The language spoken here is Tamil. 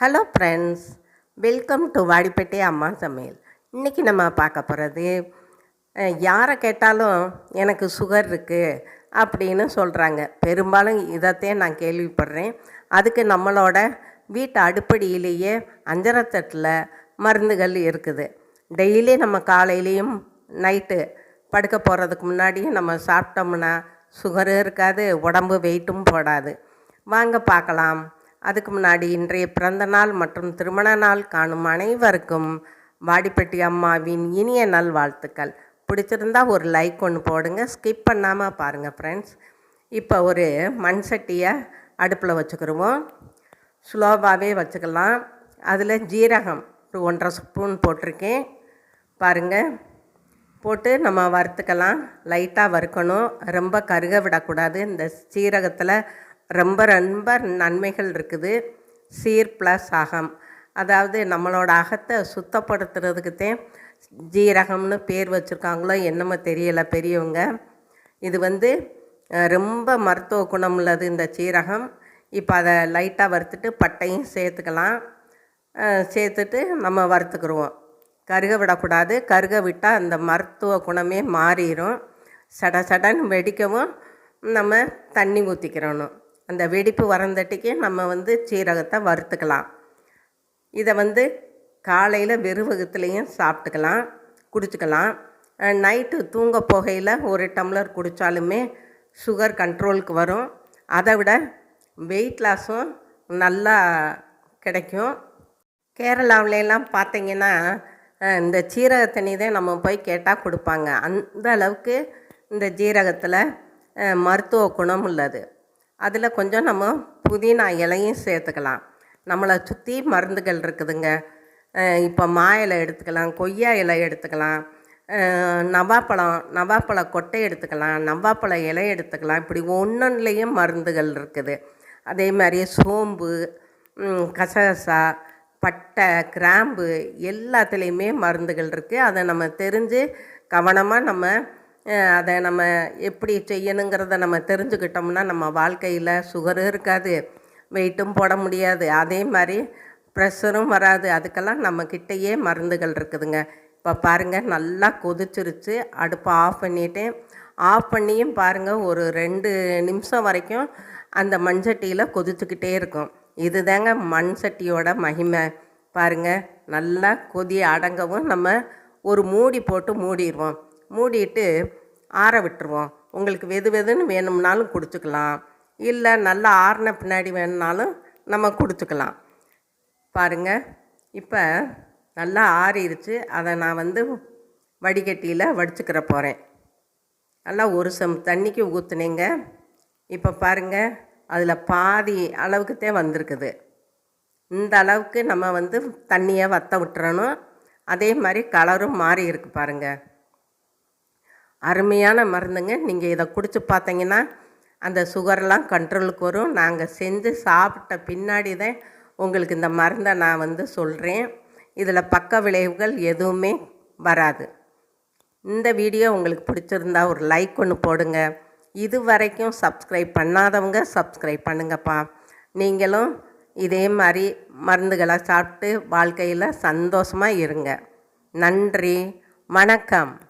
Hello friends welcome to Vadipettai அம்மா சமையல் இன்றைக்கி நம்ம பார்க்க போகிறது யாரை கேட்டாலும் எனக்கு சுகர் இருக்குது அப்படின்னு சொல்கிறாங்க பெரும்பாலும் இதைத்தையும் நான் கேள்விப்படுறேன். அதுக்கு நம்மளோட வீட்டு அடுப்படியிலேயே அஞ்சரத்தட்டில் மருந்துகள் இருக்குது. டெய்லி நம்ம காலையிலையும் நைட்டு படுக்க போகிறதுக்கு முன்னாடி நம்ம சாப்பிட்டோம்னா சுகரும் இருக்காது உடம்பு வெயிட்டும் போடாது. வாங்க பார்க்கலாம். அதுக்கு முன்னாடி இன்றைய பிறந்த நாள் மற்றும் திருமண நாள் காணும் அனைவருக்கும் வாடிப்பட்டி அம்மாவின் இனிய நல் வாழ்த்துக்கள். பிடிச்சிருந்தா ஒரு லைக் ஒன்று போடுங்க. ஸ்கிப் பண்ணாமல் பாருங்கள் ஃப்ரெண்ட்ஸ் இப்போ ஒரு மண் சட்டியை அடுப்பில் வச்சுக்கிருவோம். ஸ்லோவாகவே வச்சுக்கலாம். அதில் ஜீரகம் ஒரு ஒன்றரை ஸ்பூன் போட்டிருக்கேன். பாருங்கள் போட்டு நம்ம வறுத்துக்கலாம். லைட்டாக வறுக்கணும். ரொம்ப கருக விடக்கூடாது. இந்த சீரகத்தில் ரொம்ப ரொம்ப நன்மைகள் இருக்குது. சீர் ப்ளஸ் அகம். அதாவது நம்மளோட அகத்தை சுத்தப்படுத்துறதுக்குத்தான் ஜீரகம்னு பேர் வச்சுருக்காங்களோ என்னமோ தெரியலை பெரியவங்க. இது வந்து ரொம்ப மருத்துவ குணம் உள்ளது இந்த சீரகம். இப்போ அதை லைட்டாக வறுத்துட்டு பட்டையும் சேர்த்துக்கலாம். சேர்த்துட்டு நம்ம வறுத்துக்கிடுவோம் கருக விடக்கூடாது. கருக விட்டால் அந்த மருத்துவ குணமே மாறிடும் சட சடன்னு வெடிக்கவும் நம்ம தண்ணி ஊற்றிக்கிறணும் அந்த வெடிப்பு வரந்தட்டிக்கு நம்ம வந்து சீரகத்தை வறுத்துக்கலாம். இதை வந்து காலையில் வெறுவகத்துலேயும் சாப்பிட்டுக்கலாம் குடிச்சுக்கலாம். நைட்டு தூங்க போகையில் ஒரு டம்ளர் குடித்தாலுமே சுகர் கண்ட்ரோலுக்கு வரும். அதை விட வெயிட் லாஸும் நல்லா கிடைக்கும். கேரளாவிலலாம் பார்த்தீங்கன்னா இந்த சீரக தண்ணி தான் நம்ம போய் கேட்டால் கொடுப்பாங்க. அந்த அளவுக்கு இந்த ஜீரகத்தில் மருத்துவ குணம் உள்ளது. அதில் கொஞ்சம் நம்ம புதினா இலையும் சேர்த்துக்கலாம். நம்மளை சுற்றி மருந்துகள் இருக்குதுங்க. இப்போ மா இலை எடுத்துக்கலாம் கொய்யா இலை எடுத்துக்கலாம். நவாப்பழம் நவாப்பழ கொட்டை எடுத்துக்கலாம் நவாப்பழ இலை எடுத்துக்கலாம். இப்படி ஒன்றுலேயும் மருந்துகள் இருக்குது. அதே மாதிரி சோம்பு கசகசா பட்டை கிராம்பு எல்லாத்துலேயுமே மருந்துகள் இருக்குது அதை நம்ம தெரிஞ்சு கவனமாக நம்ம அதை நம்ம எப்படி செய்யணுங்கிறத நம்ம தெரிஞ்சுக்கிட்டோம்னா நம்ம வாழ்க்கையில் சுகரும் இருக்காது வெயிட்டும் போட முடியாது. அதே மாதிரி ப்ரெஷரும் வராது. அதுக்கெல்லாம் நம்ம கிட்டேயே மருந்துகள் இருக்குதுங்க. இப்போ பாருங்கள் நல்லா கொதிச்சிருச்சு. அடுப்பை ஆஃப் பண்ணிட்டேன். ஆஃப் பண்ணியும் பாருங்கள் ஒரு ரெண்டு நிமிஷம் வரைக்கும் அந்த மண் சட்டியில் கொதிச்சுக்கிட்டே இருக்கும். இதுதாங்க மண் சட்டியோட மகிமை. பாருங்கள் நல்லா கொதி அடங்கவும் நம்ம ஒரு மூடி போட்டு மூடிடுவோம். மூடிட்டு ஆற விட்டுருவோம். உங்களுக்கு வெது வெதுன்னு வேணும்னாலும் குடிச்சுக்கலாம். இல்லை நல்லா ஆறின பின்னாடி வேணும்னாலும் நம்ம குடிச்சுக்கலாம். பாருங்கள் இப்போ நல்லா ஆறிடுச்சு அதை நான் வந்து வடிகட்டியில் வடிச்சுக்கிற போகிறேன் நல்லா ஒரு சம் தண்ணிக்கு ஊற்றுனேங்க இப்போ பாருங்கள் அதில் பாதி அளவுக்குத்தே வந்திருக்குது. இந்த அளவுக்கு நம்ம வந்து தண்ணியை வற்ற விட்டுறணும். அதே மாதிரி கலரும் மாறி இருக்கு பாருங்கள் அருமையான மருந்துங்க. நீங்கள் இதை குடித்து பார்த்தீங்கன்னா அந்த சுகர்லாம் கண்ட்ரோலுக்கு வரும். நாங்கள் செஞ்சு சாப்பிட்ட பின்னாடி தான் உங்களுக்கு இந்த மருந்தை நான் வந்து சொல்கிறேன் இதில் பக்க விளைவுகள் எதுவுமே வராது. இந்த வீடியோ உங்களுக்கு பிடிச்சிருந்தா ஒரு லைக் ஒன்று போடுங்க. இது வரைக்கும் சப்ஸ்கிரைப் பண்ணாதவங்க சப்ஸ்கிரைப் பண்ணுங்கப்பா. நீங்களும் இதே மாதிரி மருந்துகளை சாப்பிட்டு வாழ்க்கையில் சந்தோஷமாக இருங்க. நன்றி. வணக்கம்.